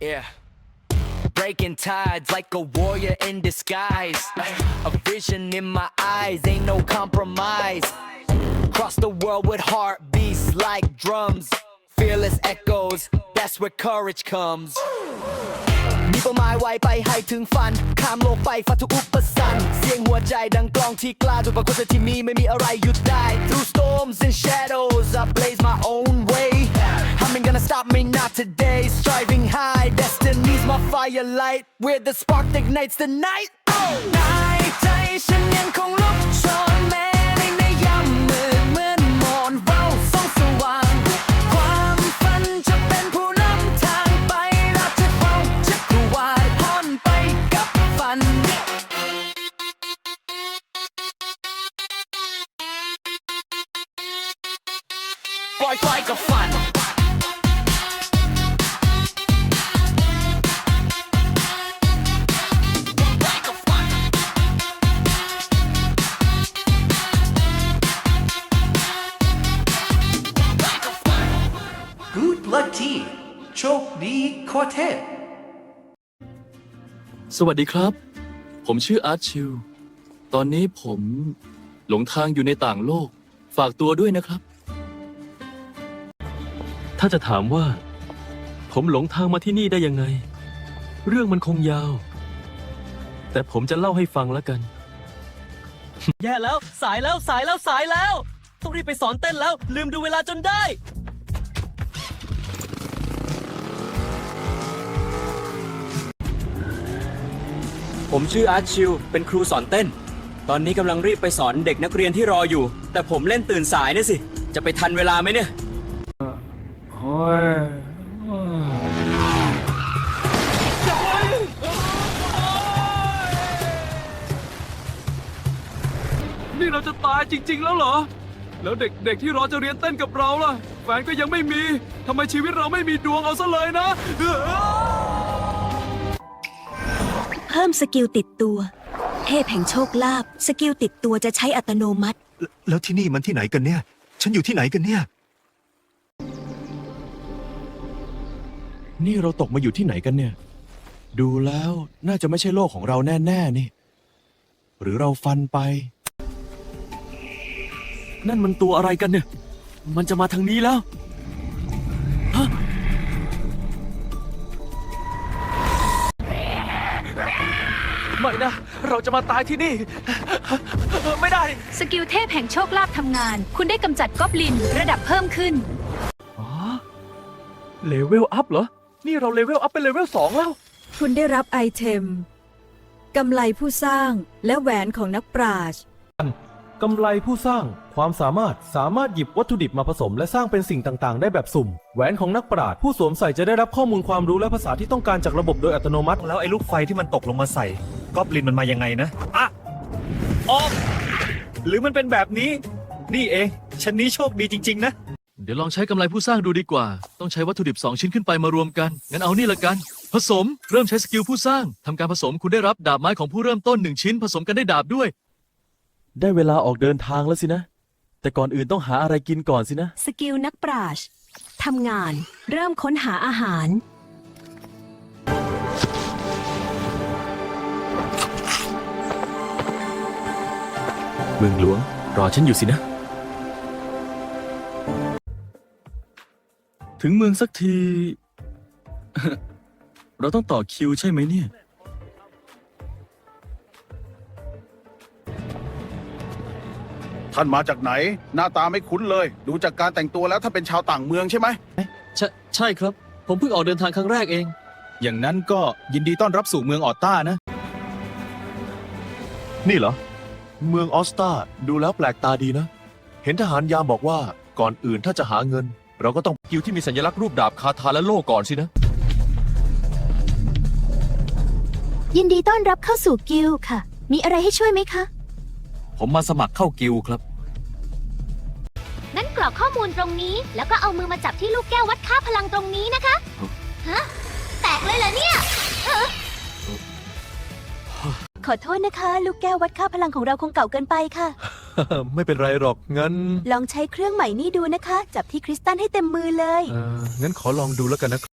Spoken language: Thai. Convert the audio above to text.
Yeah. Breaking tides like a warrior in disguise. A vision in my eyes, ain't no compromise. Cross the world with heartbeats like drums. Fearless echoes, that's where courage comes. มีเป้าหมายไว้ไปให้ถึงฝัน ข้ามโลกไปฝ่าทุกอุปสรรค เสียงหัวใจดังกลองที่กล้าจนปรากฏที่มีไม่มีอะไรหยุดได้ Through storms and shadows I blaze my own way I'm ain't gonna stop me not today Striving high destiny's my firelight We're the spark that ignites the night oh! ในใจฉันยังคงลุกโชนแม้ในในยามมืดเหมือนมนเราส่องสว่าง ความฝันจะเป็นผู้นำทางไปราจะเฝ้าจักรวาลพ้นไปกับฝัน ปล่อยไฟกับฝัน Good luck team โชคดีควอเทตสวัสดีครับ ผมชื่ออาร์ตชิวตอนนี้ผมหลงทางอยู่ในต่างโลก ฝากตัวด้วยนะครับ ถ้าจะถามว่า ผมหลงทางมาที่นี่ได้ยังไง เรื่องมันคงยาว แต่ผมจะเล่าให้ฟังแล้วกัน แย่แล้วสายแล้วสายแล้วสายแล้ว ต้องรีบไปสอนเต้นแล้ว ลืมดูเวลาจนได้ ผมชื่ออาร์ตชิวเป็นครูสอนเต้น ตอนนี้กำลังรีบไปสอนเด็กนักเรียนที่รออยู่ แต่ผมเล่นตื่นสายนะสิ จะไปทันเวลาไหมเนี่ยนี่เราจะตายจริง ๆ แล้วเหรอ แล้วเด็กๆที่รอจะเรียนเต้นกับเราล่ะ แฟนก็ยังไม่มี ทำไมชีวิตเราไม่มีดวงเอาซะเลยนะ เพิ่มสกิลติดตัว เทพแห่งโชคลาภสกิลติดตัวจะใช้อัตโนมัติแล้วที่นี่มันที่ไหนกันเนี่ย ฉันอยู่ที่ไหนกันเนี่ย นี่เราตกมาอยู่ที่ไหนกันเนี่ย ดูแล้วน่าจะไม่ใช่โลกของเราแน่ๆนี่ หรือเราฟันไป นั่นมันตัวอะไรกันเนี่ย มันจะมาทางนี้แล้ว ไม่นะ เราจะมาตายที่นี่ ไม่ได้ สกิลเทพแห่งโชคลาภทำงาน คุณได้กำจัดก๊อบลินระดับเพิ่มขึ้น อ๋อ เลเวลอัพเหรอ นี่เราเลเวลอัพเป็นเลเวลสองแล้ว คุณได้รับไอเทมกำไรผู้สร้างและแหวนของนักปราชญ์กำไรผู้สร้างความสามารถสามารถหยิบวัตถุดิบมาผสม และสร้างเป็นสิ่งต่างๆ ได้แบบสุ่ม แหวนของนักปราชญ์ผู้สวมใส่จะได้รับข้อมูลความรู้และภาษาที่ต้องการจากระบบโดยอัตโนมัติ แล้วไอ้ลูกไฟที่มันตกลงมาใส่ ก๊อบลินมันมายังไงนะอะออกหรือมันเป็นแบบนี้ นี่เอง ฉันนี้โชคดีจริง ๆ นะ เดี๋ยวลองใช้กำไรผู้สร้างดูดีกว่า ต้องใช้วัตถุดิบ 2 ชิ้นขึ้นไปมารวมกัน งั้นเอานี่ละกัน ผสม เริ่มใช้สกิลผู้สร้าง ทำการผสมคุณได้รับดาบไม้ของผู้เริ่มต้น 1 ชิ้น ผสมกันได้ดาบด้วย ได้เวลาออกเดินทางแล้วสินะ แต่ก่อนอื่นต้องหาอะไรกินก่อนสินะ สกิลนักปราชญ์ทำงาน เริ่มค้นหาอาหาร เมืองหลวง รอฉันอยู่สินะ ถึงเมืองสักที เราต้องต่อคิวใช่ไหมเนี่ย ท่านมาจากไหน หน้าตาไม่คุ้นเลย ดูจากการแต่งตัวแล้วถ้าเป็นชาวต่างเมืองใช่ไหม ใช่ใช่ครับ ผมเพิ่งออกเดินทางครั้งแรกเอง อย่างนั้นก็ยินดีต้อนรับสู่เมืองออตตานะ นี่เหรอ เมืองออสตาดูแล้วแปลกตาดีนะ เห็นทหารยามบอกว่าก่อนอื่นถ้าจะหาเงิน เราก็ต้องกิวที่มีสัญลักษณ์รูปดาบคาถาและโล่ก่อนสินะ ยินดีต้อนรับเข้าสู่กิลด์ค่ะ มีอะไรให้ช่วยไหมคะ ผมมาสมัครเข้ากิลด์ครับ งั้นกรอกข้อมูลตรงนี้ แล้วก็เอามือมาจับที่ลูกแก้ววัดค่าพลังตรงนี้นะคะ ฮะ แตกเลยเหรอเนี่ยข อโทษนะคะ ลูกแก้ววัดค่าพลังของเราคงเก่าเกินไปค่ะ ไม่เป็นไรหรอกงั้นลองใช้เครื่องใหม่นี้ดูนะคะ จับที่คริสตัลให้เต็มมือเลย เอ่องั้นขอลองดูแล้วกันนะ